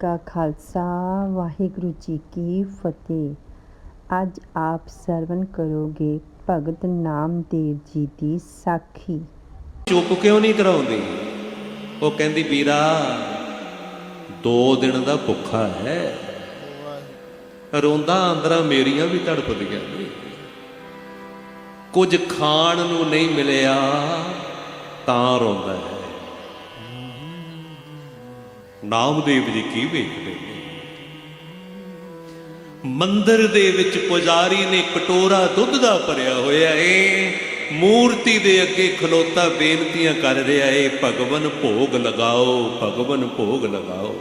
ਕਾ ਖਾਲਸਾ, ਵਾਹਿਗੁਰੂ ਜੀ ਕੀ ਫਤਿਹ। ਅੱਜ ਆਪ ਸਰਵਨ ਕਰੋਗੇ ਭਗਤ ਨਾਮਦੇਵ ਜੀ ਦੀ ਸਾਖੀ। ਚੁੱਪ ਕਿਉਂ ਨਹੀਂ ਕਰਾਉਂਦੀ? ਉਹ ਕਹਿੰਦੀ, ਵੀਰਾ, ਦੋ ਦਿਨ ਦਾ ਭੁੱਖਾ ਹੈ। ਰੋਂਦਾ ਅੰਦਰਾਂ ਮੇਰੀਆਂ ਵੀ ਤੜਪਦੀਆਂ ਨੇ। ਕੁਝ ਖਾਣ ਨੂੰ ਨਹੀਂ ਮਿਲਿਆ, ਤਾਂ ਰੋਂਦਾ ਹੈ। ਨਾਮਦੇਵ ਜੀ ਕੀ ਵੇਖਦੇ ਨੇ? ਮੰਦਰ ਦੇ ਵਿੱਚ ਪੁਜਾਰੀ ਨੇ ਕਟੋਰਾ ਦੁੱਧ ਦਾ ਭਰਿਆ ਹੋਇਆ ਏ। ਮੂਰਤੀ ਦੇ ਅੱਗੇ ਖਲੋਤਾ ਬੇਨਤੀਆਂ ਕਰ ਰਿਹਾ ਏ, ਭਗਵਨ ਭੋਗ ਲਗਾਓ, ਭਗਵਨ ਭੋਗ ਲਗਾਓ।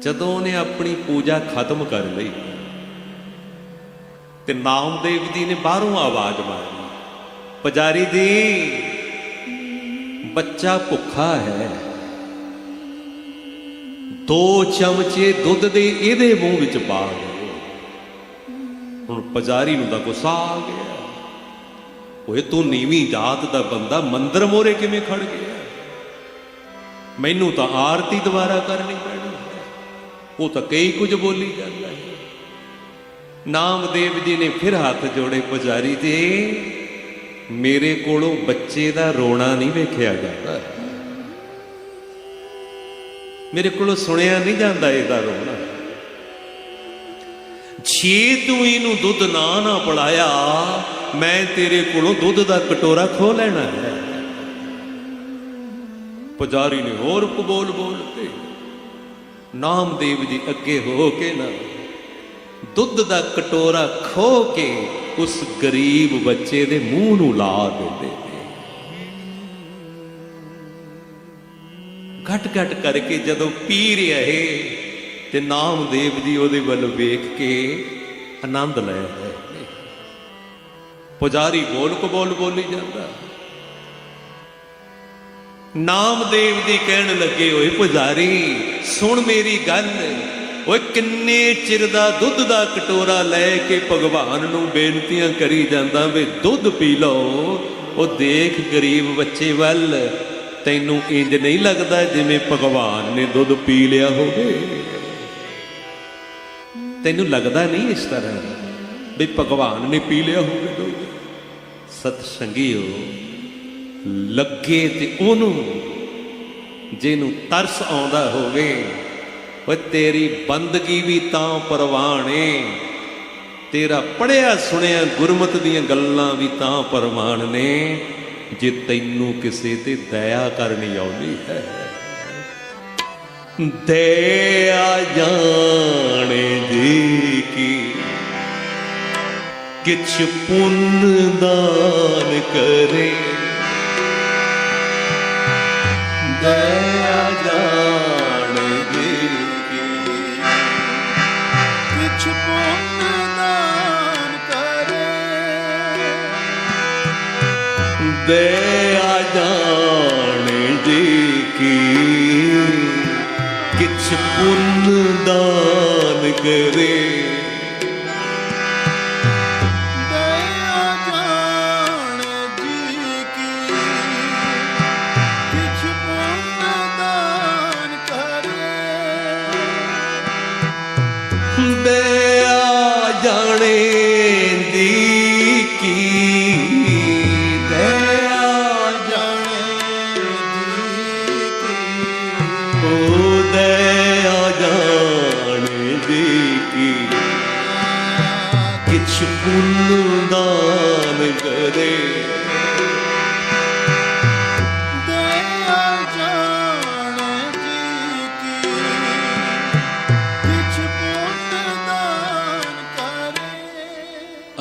ਜਦੋਂ ਉਹਨੇ ਆਪਣੀ ਪੂਜਾ ਖਤਮ ਕਰ ਲਈ, ਤੇ ਨਾਮਦੇਵ ਜੀ ਨੇ ਬਾਹਰੋਂ ਆਵਾਜ਼ ਮਾਰੀ, ਪੁਜਾਰੀ ਦੀ ਬੱਚਾ ਭੁੱਖਾ ਹੈ। ਦੋ ਚਮਚੇ ਦੁੱਧ ਦੇ ਇਹਦੇ ਮੂੰਹ ਵਿੱਚ ਪਾ ਦਿਓ। ਹੁਣ ਪੁਜਾਰੀ ਨੂੰ ਤਾਂ ਗੁੱਸਾ ਆ ਗਿਆ। ਓਏ, ਤੂੰ ਨੀਵੀਂ ਜਾਤ ਦਾ ਬੰਦਾ, ਮੰਦਰ ਮੋਰੇ ਕਿਵੇਂ ਖੜ ਗਿਆ? ਮੈਨੂੰ ਤਾਂ ਆਰਤੀ ਦੁਬਾਰਾ ਕਰਨੀ ਪੈਣੀ ਹੈ। ਉਹ ਤਾਂ ਕਈ ਕੁਝ ਬੋਲੀ ਜਾਂਦਾ ਹੈ। ਨਾਮਦੇਵ ਜੀ ਨੇ ਫਿਰ ਹੱਥ ਜੋੜੇ, ਪੁਜਾਰੀ ਜੀ, ਮੇਰੇ ਕੋਲੋਂ ਬੱਚੇ ਦਾ ਰੋਣਾ ਨਹੀਂ ਵੇਖਿਆ ਜਾਂਦਾ। ਮੇਰੇ ਕੋਲੋਂ ਸੁਣਿਆ ਨਹੀਂ ਜਾਂਦਾ ਇਹਦਾ ਰੋਣਾ ਜੇ ਤੂੰ ਇਹਨੂੰ ਦੁੱਧ ਨਾ ਨਾ ਪੜਾਇਆ ਮੈਂ ਤੇਰੇ ਕੋਲੋਂ ਦੁੱਧ ਦਾ ਕਟੋਰਾ ਖੋ ਲੈਣਾ ਹੈ। ਪੁਜਾਰੀ ਨੇ ਹੋਰ ਕਬੋਲ ਬੋਲ ਕੇ ਨਾਮਦੇਵ ਜੀ ਅੱਗੇ ਹੋ ਕੇ ਨਾ ਦੁੱਧ ਦਾ ਕਟੋਰਾ ਖੋ ਕੇ ਉਸ ਗਰੀਬ ਬੱਚੇ ਦੇ ਮੂੰਹ ਨੂੰ ਲਾ ਦਿੰਦੇ ਘਟ ਘਟ ਕਰਕੇ ਜਦੋਂ ਪੀ ਰਿਹਾ ਏ ਤੇ ਨਾਮਦੇਵ ਜੀ ਉਹਦੇ ਵੱਲ ਵੇਖ ਕੇ ਆਨੰਦ ਲੈ ਰਹੇ ਨੇ। ਪੁਜਾਰੀ ਬੋਲ ਕੋ ਬੋਲ ਬੋਲੀ ਜਾਂਦਾ ਨਾਮਦੇਵ ਜੀ ਕਹਿਣ ਲੱਗੇ, ਓਏ ਪੁਜਾਰੀ, ਸੁਣ ਮੇਰੀ ਗੱਲ। ਓਏ ਕਿੰਨੇ ਚਿਰ ਦਾ ਦੁੱਧ ਦਾ ਕਟੋਰਾ ਲੈ ਕੇ ਭਗਵਾਨ ਨੂੰ ਬੇਨਤੀਆਂ ਕਰੀ ਜਾਂਦਾ ਵੇ, ਦੁੱਧ ਪੀ ਲਓ, ਉਹ ਦੇਖ ਗਰੀਬ ਬੱਚੇ ਵੱਲ। ਤੈਨੂੰ ਇੰਜ ਨਹੀਂ ਲੱਗਦਾ ਜਿਵੇਂ ਭਗਵਾਨ ਨੇ ਦੁੱਧ ਪੀ ਲਿਆ ਹੋਵੇ? ਤੈਨੂੰ ਲੱਗਦਾ ਨਹੀਂ ਇਸ ਤਰ੍ਹਾਂ ਵੀ ਭਗਵਾਨ ਨੇ ਪੀ ਲਿਆ ਹੋਵੇ ਦੁੱਧ? ਸਤ ਸੰਗੀਓ ਲੱਗੇ ਤੇ ਉਹਨੂੰ ਜਿਹਨੂੰ ਤਰਸ ਆਉਂਦਾ ਹੋਵੇ, ਓਏ ਤੇਰੀ ਬੰਦਗੀ ਵੀ ਤਾਂ ਪਰਵਾਣੇ। ਤੇਰਾ ਪੜਿਆ ਸੁਣਿਆ ਗੁਰਮਤ ਦੀਆਂ ਗੱਲਾਂ ਵੀ ਤਾਂ ਪਰਵਾਨ ਨੇ। ਜੇ ਤੈਨੂੰ ਕਿਸੇ ਤੇ ਦਇਆ ਕਰਨੀ ਆਉਂਦੀ ਹੈ, ਦਇਆ ਜਾਣੇ ਜੀ ਕੀ। ਕਿਛ ਪੁੰਨ ਦਾਨ ਕਰੇ। ਦਇਆ ਜਾਣੇ ਪੁੰਨ ਦਾਨ ਕਰੇ। ਦਇਆ ਜਾਣ ਜੀ ਕੀ? ਕਿਛ ਪੁੰਨ ਦਾਨ ਕਰੇ। ਦਇਆ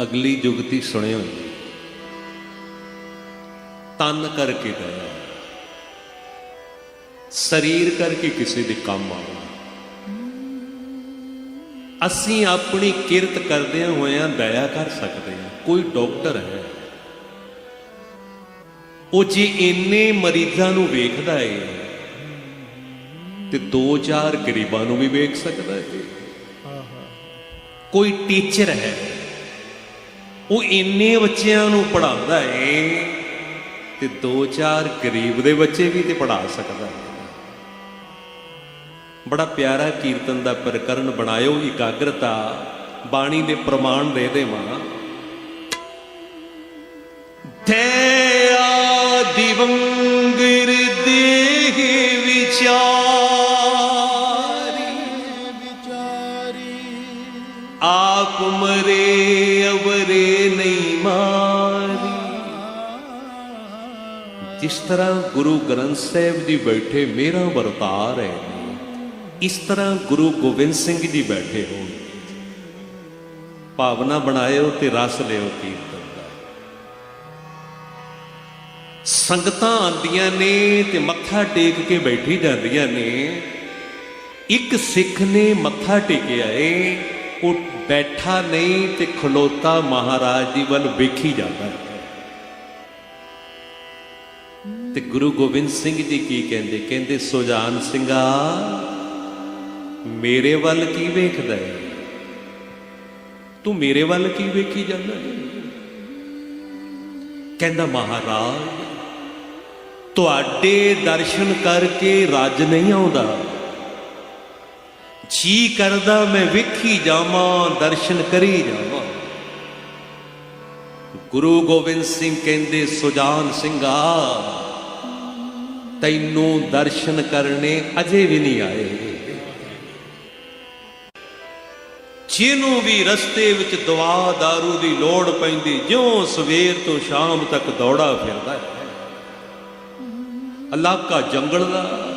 ਅਗਲੀ ਜੁਗਤੀ ਸੁਣਿਓ ਤਨ ਕਰਕੇ ਦਇਆ। ਸਰੀਰ ਕਰਕੇ ਕਿਸੇ ਦੇ ਕੰਮ ਆਉਣਾ। ਅਸੀਂ ਆਪਣੀ ਕਿਰਤ ਕਰਦਿਆਂ ਹੋਇਆਂ ਦਇਆ ਕਰ ਸਕਦੇ ਹਾਂ। ਕੋਈ ਡਾਕਟਰ ਹੈ। ਉਹ ਜੇ ਇੰਨੇ ਮਰੀਜ਼ਾਂ ਨੂੰ ਵੇਖਦਾ ਏ, ਤੇ ਦੋ ਚਾਰ ਗਰੀਬਾਂ ਨੂੰ ਵੀ ਵੇਖ ਸਕਦਾ ਏ। ਕੋਈ ਟੀਚਰ ਹੈ। ਉਹ ਇੰਨੇ ਬੱਚਿਆਂ ਨੂੰ ਪੜਾਉਂਦਾ ਏ ਤੇ ਦੋ ਚਾਰ ਗਰੀਬ ਦੇ ਬੱਚੇ ਵੀ ਤੇ ਪੜਾ ਸਕਦਾ ਹੈ ਬੜਾ ਪਿਆਰਾ ਕੀਰਤਨ ਦਾ ਪ੍ਰਕਰਨ ਬਣਾਇਓ, ਇਕਾਗਰਤਾ ਬਾਣੀ ਦੇ ਪ੍ਰਮਾਣ ਦੇ ਦੇਵਾਂ। ਦਇਆ ਦਿਵੰਗਰ ਦੇਹ ਵਿਚਾਰੀ ਵਿਚਾਰੀ, ਆਪ ਮਰੇ ਅਵਰੇ ਨਹੀਂ ਮਾਰੀ ਜਿਸ ਤਰ੍ਹਾਂ ਗੁਰੂ ਗ੍ਰੰਥ ਸਾਹਿਬ ਜੀ ਬੈਠੇ ਮੇਰਾ ਵਰਤਾਰ ਹੈ ਇਸ ਤਰ੍ਹਾਂ ਗੁਰੂ ਗੋਬਿੰਦ ਸਿੰਘ ਜੀ ਬੈਠੇ ਹੋਣ ਭਾਵਨਾ ਬਣਾਇਓ ਤੇ ਰਸ ਲਿਓ ਕੀਰਤਨ ਦਾ ਸੰਗਤਾਂ ਆਉਂਦੀਆਂ ਨੇ ਤੇ ਮੱਥਾ ਟੇਕ ਕੇ ਬੈਠੀ ਜਾਂਦੀਆਂ ਨੇ ਇੱਕ ਸਿੱਖ ਨੇ ਮੱਥਾ ਟੇਕਿਆ ਏ ਉਹ ਬੈਠਾ ਨਹੀਂ ਤੇ ਖਲੋਤਾ ਮਹਾਰਾਜ ਜੀ ਵੱਲ ਵੇਖੀ ਜਾਂਦਾ ਤੇ ਗੁਰੂ ਗੋਬਿੰਦ ਸਿੰਘ ਜੀ ਕੀ ਕਹਿੰਦੇ? ਕਹਿੰਦੇ, ਸੁਜਾਨ ਸਿੰਘਾ, ਮੇਰੇ ਵੱਲ ਕੀ ਵੇਖਦਾ ਹੈ? ਤੂੰ ਮੇਰੇ ਵੱਲ ਕੀ ਵੇਖੀ ਜਾਂਦਾ ਹੈ? ਕਹਿੰਦਾ, ਮਹਾਰਾਜ, ਤੁਹਾਡੇ ਦਰਸ਼ਨ ਕਰਕੇ ਰੱਜ ਨਹੀਂ ਆਉਂਦਾ। ਜੀ ਕਰਦਾ ਮੈਂ ਵੇਖੀ ਜਾਵਾਂ, ਦਰਸ਼ਨ ਕਰੀ ਜਾਵਾਂ। ਗੁਰੂ ਗੋਬਿੰਦ ਸਿੰਘ ਕਹਿੰਦੇ, ਸੁਜਾਨ ਸਿੰਘਾ, ਤੈਨੂੰ ਦਰਸ਼ਨ ਕਰਨੇ ਅਜੇ ਵੀ ਨਹੀਂ ਆਏ। ਜਿਹਨੂੰ ਵੀ ਰਸਤੇ ਵਿੱਚ ਦਵਾ दारू ਦੀ ਲੋੜ ਪੈਂਦੀ, ਜਿਉਂ ਸਵੇਰ ਤੋਂ ਸ਼ਾਮ ਤੱਕ ਦੌੜਾ ਫਿਰਦਾ ਹੈ। ਇਲਾਕਾ ਜੰਗਲ ਦਾ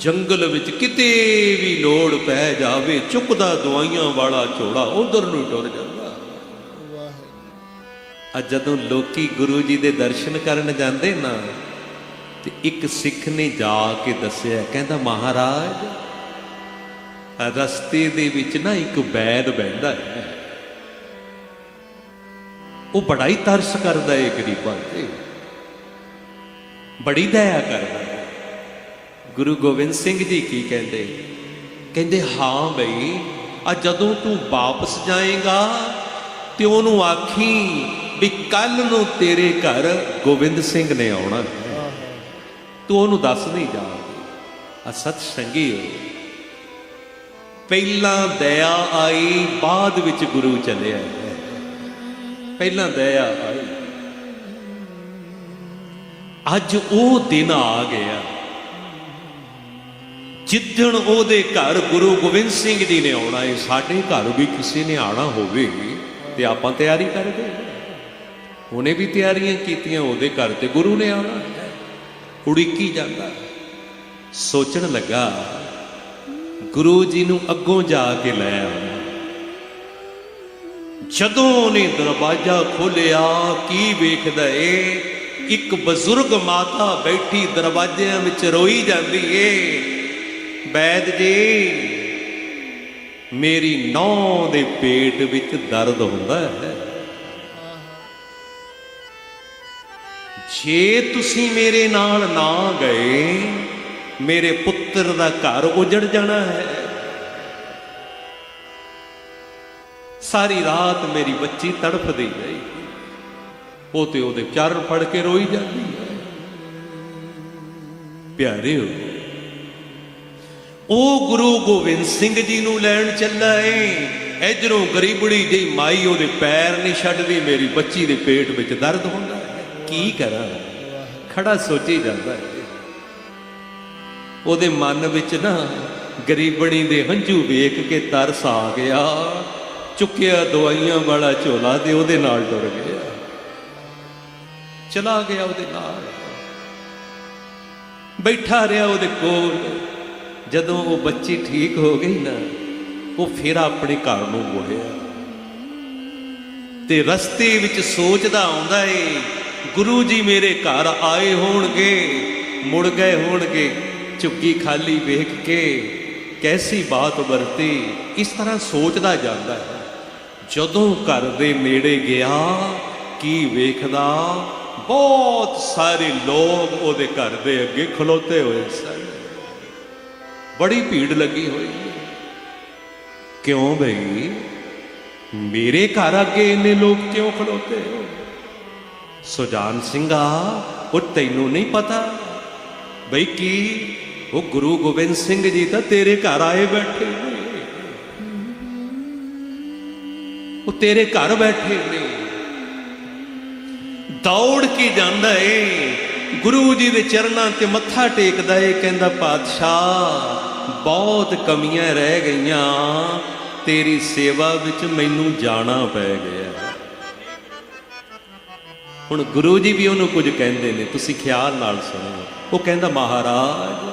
ਜੰਗਲ ਵਿੱਚ ਕਿਤੇ ਵੀ ਲੋੜ ਪੈ ਜਾਵੇ ਚੁੱਕਦਾ ਦਵਾਈਆਂ ਵਾਲਾ ਝੋਲਾ ਉਧਰ ਨੂੰ ਟੁਰ ਜਾਂਦਾ। ਆ ਜਦੋਂ ਲੋਕੀ ਗੁਰੂ ਜੀ ਦੇ ਦਰਸ਼ਨ ਕਰਨ ਜਾਂਦੇ ਨਾ ਤੇ ਇੱਕ ਸਿੱਖ ਨੇ ਜਾ ਕੇ ਦੱਸਿਆ ਕਹਿੰਦਾ ਮਹਾਰਾਜ ਰਸਤੇ ਦੇ ਵਿੱਚ ਨਾ ਇੱਕ ਬੈਦ ਬਹਿੰਦਾ ਹੈ। ਉਹ ਬੜਾ ਹੀ ਤਰਸ ਕਰਦਾ ਹੈ ਗਰੀਬਾਂ ਤੇ। ਬੜੀ ਦਇਆ ਕਰਦਾ ਗੁਰੂ ਗੋਬਿੰਦ ਸਿੰਘ ਜੀ ਕੀ ਕਹਿੰਦੇ? ਕਹਿੰਦੇ, ਹਾਂ ਬਈ, ਆ ਜਦੋਂ ਤੂੰ ਵਾਪਸ ਜਾਏਗਾ, ਤੇ ਉਹਨੂੰ ਆਖੀ ਵੀ ਕੱਲ ਨੂੰ ਤੇਰੇ ਘਰ ਗੋਬਿੰਦ ਸਿੰਘ ਨੇ ਆਉਣਾ ਤੂੰ ਉਹਨੂੰ ਦੱਸ ਨਹੀਂ ਜਾ ਆ ਸਤ ਸੰਗੀ ਪਹਿਲਾਂ ਦਇਆ ਆਈ, ਬਾਅਦ ਵਿੱਚ ਗੁਰੂ ਚੱਲਿਆ ਪਹਿਲਾਂ ਦਇਆ ਆਈ। ਅੱਜ ਉਹ ਦਿਨ ਆ ਗਿਆ। ਜਿੱਦਣ ਉਹਦੇ ਘਰ ਗੁਰੂ ਗੋਬਿੰਦ ਸਿੰਘ ਜੀ ਨੇ ਆਉਣਾ ਹੈ ਸਾਡੇ ਘਰ ਵੀ ਕਿਸੇ ਨੇ ਆਣਾ ਹੋਵੇ ਤੇ ਆਪਾਂ ਤਿਆਰੀ ਕਰਦੇ ਉਹਨੇ ਵੀ ਤਿਆਰੀਆਂ ਕੀਤੀਆਂ, ਉਹਦੇ ਘਰ ਤੇ ਗੁਰੂ ਨੇ ਆਉਣਾ। ਹੈ। ਉਡੀਕੀ ਜਾਂਦਾ? ਸੋਚਣ ਲੱਗਾ, ਗੁਰੂ ਜੀ ਨੂੰ ਅੱਗੋਂ ਜਾ ਕੇ ਲੈ ਆਉਣਾ। ਜਦੋਂ ਉਹਨੇ ਦਰਵਾਜ਼ਾ ਖੋਲਿਆ ਕੀ ਵੇਖਦਾ ਏ? ਇੱਕ ਬਜ਼ੁਰਗ ਮਾਤਾ ਬੈਠੀ ਦਰਵਾਜ਼ਿਆਂ ਵਿੱਚ ਰੋਈ ਜਾਂਦੀ ਏ। ਬੈਦ ਜੀ, ਮੇਰੀ ਨੌਂ ਦੇ ਪੇਟ ਵਿੱਚ ਦਰਦ ਹੁੰਦਾ ਹੈ। ਜੇ ਤੁਸੀਂ ਮੇਰੇ ਨਾਲ ਨਾ ਗਏ, ਮੇਰੇ ਪੁੱਤਰ ਦਾ ਘਰ ਉਜੜ ਜਾਣਾ ਹੈ। ਸਾਰੀ ਰਾਤ ਮੇਰੀ ਬੱਚੀ ਤੜਫਦੀ ਰਹੀ। ਉਹ ਤੇ ਉਹਦੇ ਚਰਨ ਫੜ ਕੇ ਰੋਈ ਜਾਂਦੀ ਹੈ। ਪਿਆਰਿਓ ਉਹ ਗੁਰੂ ਗੋਬਿੰਦ ਸਿੰਘ ਜੀ ਨੂੰ ਲੈਣ ਚੱਲਾ ਏ। ਇਧਰੋਂ ਗਰੀਬੜੀ ਜਿਹੀ ਮਾਈ ਉਹਦੇ ਪੈਰ ਨਹੀਂ ਛੱਡਦੀ, ਮੇਰੀ ਬੱਚੀ ਦੇ ਪੇਟ ਵਿੱਚ ਦਰਦ ਹੁੰਦਾ ਕੀ ਕਰਾਂ? ਖੜਾ ਸੋਚੀ ਜਾਂਦਾ ਹੈ। ਉਹਦੇ ਮਨ ਵਿੱਚ ਨਾ ਗਰੀਬਣੀ ਦੇ ਹੰਝੂ ਵੇਖ ਕੇ ਤਰਸ ਆ ਗਿਆ। ਚੁੱਕਿਆ ਦਵਾਈਆਂ ਵਾਲਾ ਝੋਲਾ ਤੇ ਉਹਦੇ ਨਾਲ ਟੁਰ ਗਿਆ। ਚਲਾ ਗਿਆ ਉਹਦੇ ਨਾਲ। ਬੈਠਾ ਰਿਹਾ ਉਹਦੇ ਕੋਲ। ਜਦੋਂ ਉਹ ਬੱਚੀ ਠੀਕ ਹੋ ਗਈ ਨਾ, ਉਹ ਫਿਰ ਆਪਣੇ ਘਰ ਨੂੰ ਮੋੜਿਆ ਤੇ ਰਸਤੇ ਵਿੱਚ ਸੋਚਦਾ ਆਉਂਦਾ ਏ, ਗੁਰੂ ਜੀ ਮੇਰੇ ਘਰ ਆਏ ਹੋਣਗੇ, ਮੁੜ ਗਏ ਹੋਣਗੇ, ਝੁੱਗੀ ਖਾਲੀ ਵੇਖ ਕੇ ਕੈਸੀ ਬਾਤ ਵਰਤੀ? ਇਸ ਤਰ੍ਹਾਂ ਸੋਚਦਾ ਜਾਂਦਾ ਹੈ। ਜਦੋਂ ਘਰ ਦੇ ਨੇੜੇ ਗਿਆ, ਕੀ ਵੇਖਦਾ? ਬਹੁਤ ਸਾਰੇ ਲੋਕ ਉਹਦੇ ਘਰ ਦੇ ਅੱਗੇ ਖਲੋਤੇ ਹੋਏ ਸਨ। ਬੜੀ ਭੀੜ ਲੱਗੀ ਹੋਈ। ਕਿਉਂ ਬਈ? ਮੇਰੇ ਘਰ ਅੱਗੇ ਇੰਨੇ ਲੋਕ ਕਿਉਂ ਖਲੋਤੇ ਹੋ? ਸੁਜਾਨ ਸਿੰਘਾ, ਉਹ ਤੈਨੂੰ ਨਹੀਂ ਪਤਾ। ਬਈ ਕੀ? ਉਹ ਗੁਰੂ ਗੋਬਿੰਦ ਸਿੰਘ ਜੀ ਤਾਂ ਤੇਰੇ ਘਰ ਆਏ ਬੈਠੇ ਨੇ। ਉਹ ਤੇਰੇ ਘਰ ਬੈਠੇ ਨੇ। ਦੌੜ ਕੇ ਜਾਂਦਾ ਏ? ਗੁਰੂ ਜੀ ਦੇ ਚਰਨਾਂ ਤੇ ਮੱਥਾ ਟੇਕਦਾ ਏ, ਕਹਿੰਦਾ ਪਾਤਸ਼ਾਹ। ਬਹੁਤ ਕਮੀਆਂ ਰਹਿ ਗਈਆਂ, ਤੇਰੀ ਸੇਵਾ ਵਿੱਚ ਮੈਨੂੰ ਜਾਣਾ ਪੈ ਗਿਆ। ਹੁਣ ਗੁਰੂ ਜੀ ਵੀ ਉਹਨੂੰ ਕੁਝ ਕਹਿੰਦੇ ਨੇ, ਤੁਸੀਂ ਖਿਆਲ ਨਾਲ ਸੁਣੋ। ਉਹ ਕਹਿੰਦਾ, ਮਹਾਰਾਜ,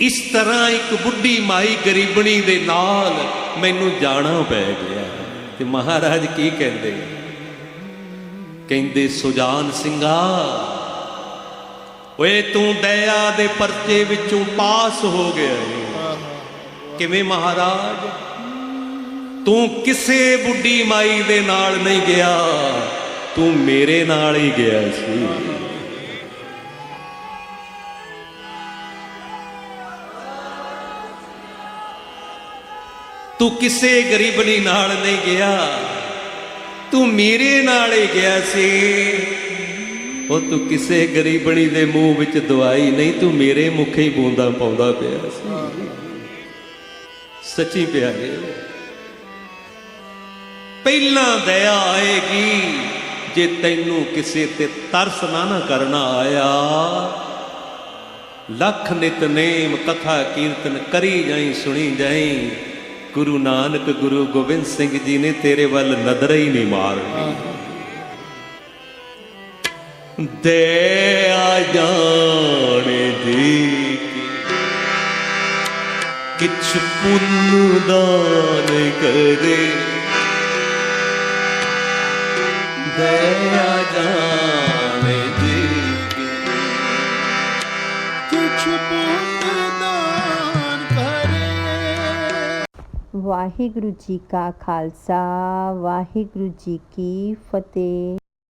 ਇਸ ਤਰ੍ਹਾਂ ਇੱਕ ਬੁੱਢੀ ਮਾਈ ਗਰੀਬਣੀ ਦੇ ਨਾਲ ਮੈਨੂੰ ਜਾਣਾ ਪੈ ਗਿਆ। ਤੇ ਮਹਾਰਾਜ ਕੀ ਕਹਿੰਦੇ? ਕਹਿੰਦੇ, ਸੁਜਾਨ ਸਿੰਘਾ ਓਏ ਤੂੰ ਦਇਆ ਦੇ ਪਰਚੇ ਵਿੱਚੋਂ ਪਾਸ ਹੋ ਗਿਆ ਏ। ਕਿਵੇਂ ਮਹਾਰਾਜ? ਤੂੰ ਕਿਸੇ ਬੁੱਢੀ ਮਾਈ ਦੇ ਨਾਲ ਨਹੀਂ ਗਿਆ। ਤੂੰ ਮੇਰੇ ਨਾਲ ਹੀ ਗਿਆ ਸੀ। ਤੂੰ ਕਿਸੇ ਗਰੀਬਣੀ ਨਾਲ ਨਹੀਂ ਗਿਆ। ਤੂੰ ਮੇਰੇ ਨਾਲ ਹੀ ਗਿਆ ਸੀ। ਉਹ ਤੂੰ ਕਿਸੇ ਗਰੀਬਣੀ ਦੇ ਮੂੰਹ ਵਿੱਚ ਦਵਾਈ ਨਹੀਂ, ਤੂੰ ਮੇਰੇ ਮੁਖੇ ਹੀ ਬੂੰਦਾਂ ਪਾਉਂਦਾ ਪਿਆ ਸੀ। ਸੱਚੀ ਪਿਆਰੇ, ਪਹਿਲਾਂ ਦਇਆ ਆਏਗੀ ਜੇ ਤੈਨੂੰ ਕਿਸੇ ਤੇ ਤਰਸ ਨਾ ਨਾ ਕਰਨਾ ਆਇਆ। ਲੱਖ ਨਿਤਨੇਮ ਕਥਾ ਕੀਰਤਨ ਕਰੀ ਜਾਈ, ਸੁਣੀ ਜਾਈ। ਗੁਰੂ ਨਾਨਕ, ਗੁਰੂ ਗੋਬਿੰਦ ਸਿੰਘ ਜੀ ਨੇ ਤੇਰੇ ਵੱਲ ਨਦਰ ਹੀ ਨਹੀਂ ਮਾਰਨੀ। ਦੇ ਆ ਜਾਣੇ ਦੀ ਕਿਛ ਪੁੰਨ ਦਾਨ ਕਰੇ। ਦਇਆ ਜਾਣੇ ਜੀ ਕਿਛ ਪੁੰਨ ਦਾਨ ਕਰੇ। ਵਾਹਿਗੁਰੂ ਜੀ ਕਾ ਖਾਲਸਾ, ਵਾਹਿਗੁਰੂ ਜੀ ਕੀ ਫਤਿਹ।